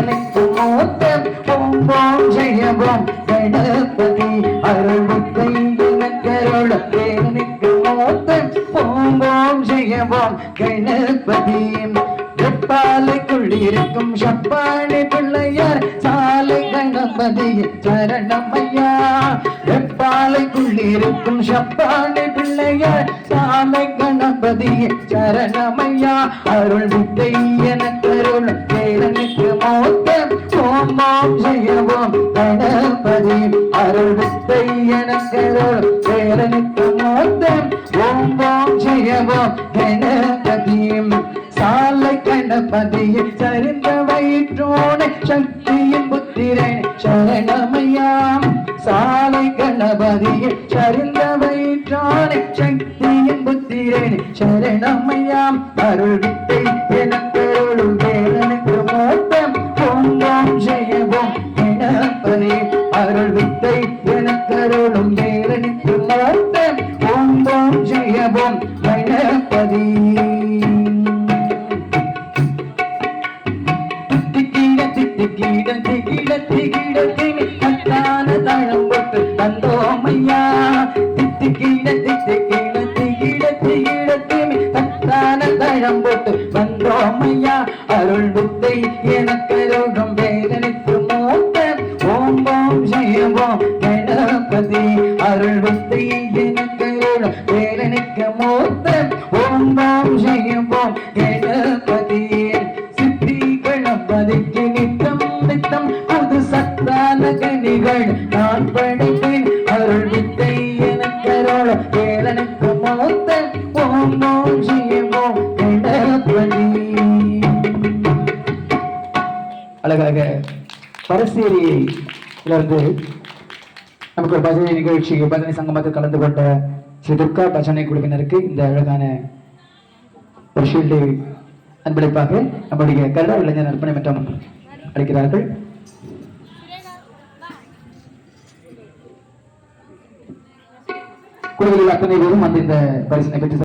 எனக்கு மூத்தம் பொம்போம் ஓம் கணபதி அருள்வித்தை எனக்கருள் எனக்கு மூத்தம் பொம்போம் ஓம் கணபதி வெப்பாலைக்குள் இருக்கும் சப்பாளி பிள்ளையார். சாலை கணபதி சரணமையா வெப்பாலைக்குள் இருக்கும் சப்பாளி பிள்ளையார். சாலை கணபதி சரணமையா அருள் வித்தை எனக்கு அருள் மோத்தம் ஓம் ஓம் கணபதி அருள் வித்தை எனக்கருள் வேதனுக்கு மோத்தம். ஓம் ஓம் சாலை கணபதியை சரிந்த வயிற்றோனை சக்தியின் புத்திரன் சரணமையாம். சாலை கணபதியை சரிந்த வயிற்றோனை சக்தியின் புத்திரன் சரணமையாம். அருள் வித்தை ஓம் ஜெயவோம் கணபதி திக்கிட திக்கிட திக்கிட திக்கிட திமி கத்தான தாழம் தந்தோமையா திக்கிட திக்கிட திக்கிட திக்கிட வந்தோமையா அருள் புத்தை கனிகள் நான் படைப்பேன் அருள் வித்தை எனக்கரோட வேலனுக்கு மோத்த ஓம் ஓம் ஜெயமோ கணபதி அழகாக பரசேரியிலிருந்து நமக்கு ஒரு பஜனை நிகழ்ச்சி பஜனை சங்கமத்தில் கலந்து கொண்ட ஸ்ரீ துர்கா பஜனை குழுவினருக்கு இந்த அழகான ஒரு ஷீல்டை அன்பளிப்பாக நம்முடைய கருடா இளைஞர் அர்ப்பணம் மன்றம் அளிக்கிறார்கள். குழுவில் அத்தனை பேரும் அந்த இந்த பரிசினை பெற்று